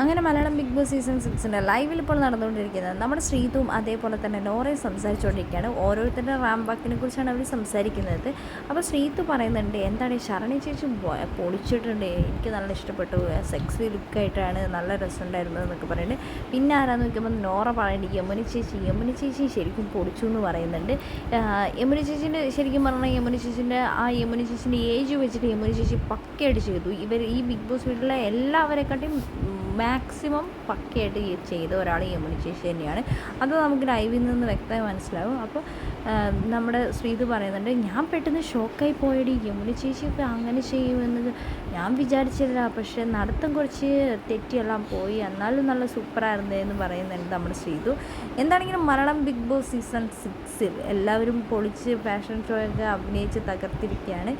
അങ്ങനെ Malayalam Big Boss season സിക്സിന്റെ ലൈവിൽ ഇപ്പോൾ നടന്നുകൊണ്ടിരിക്കുന്നത് നമ്മുടെ ശ്രീതും അതേപോലെ തന്നെ നോറയും സംസാരിച്ചുകൊണ്ടിരിക്കുകയാണ്. ഓരോരുത്തരുടെ റാം വാക്കിനെ കുറിച്ചാണ് അവർ സംസാരിക്കുന്നത്. അപ്പോൾ ശ്രീതു പറയുന്നുണ്ട് എന്താണ് ശരണി ചേച്ചി പൊളിച്ചിട്ടുണ്ട്? എനിക്ക് നല്ല ഇഷ്ടപ്പെട്ടു. സെക്സി ലുക്കായിട്ടാണ് നല്ല രസമുണ്ടായിരുന്നു എന്നൊക്കെ പറയുന്നുണ്ട്. പിന്നെ ആരാന്ന് നോക്കുമ്പോൾ നോറ പറയുന്നുണ്ട് യമുന ചേച്ചി യമുന ചേച്ചി ശരിക്കും പൊളിച്ചു എന്ന് പറയുന്നുണ്ട്. യമുന ചേച്ചീന്റെ ശരിക്കും പറഞ്ഞാൽ യമുന ചേച്ചീന്റെ ആ യമുന ചേച്ചീന്റെ ഏജ് വെച്ചിട്ട് യമുന ചേച്ചി പക്കയായിട്ട് ചെയ്തു. ഇവർ ഈ ബിഗ് ബോസ് വീട്ടിലെ എല്ലാവരെക്കാട്ടിയും മാക്സിമം പക്കയായിട്ട് ചെയ്ത ഒരാൾ യമുനിശേഷി തന്നെയാണ്. അത് നമുക്ക് ലൈവിൽ നിന്ന് വ്യക്തമായി മനസ്സിലാവും. അപ്പോൾ നമ്മുടെ ശ്രീത് പറയുന്നുണ്ട് ഞാൻ പെട്ടെന്ന് ഷോക്കായി പോയടി. യമുന ചേച്ചിയൊക്കെ അങ്ങനെ ചെയ്യുമെന്ന് ഞാൻ വിചാരിച്ചില്ല പക്ഷേ നടത്തം കുറച്ച് തെറ്റിയെല്ലാം പോയി. എന്നാലും നല്ല സൂപ്പറായിരുന്നു എന്ന് പറയുന്നുണ്ട് നമ്മുടെ ശ്രീതു. എന്താണെങ്കിലും മലയാളം ബിഗ് ബോസ് സീസൺ സിക്സിൽ എല്ലാവരും പൊളിച്ച് ഫാഷൻ ഷോയൊക്കെ അഭിനയിച്ച് തകർത്തിരിക്കുകയാണ്.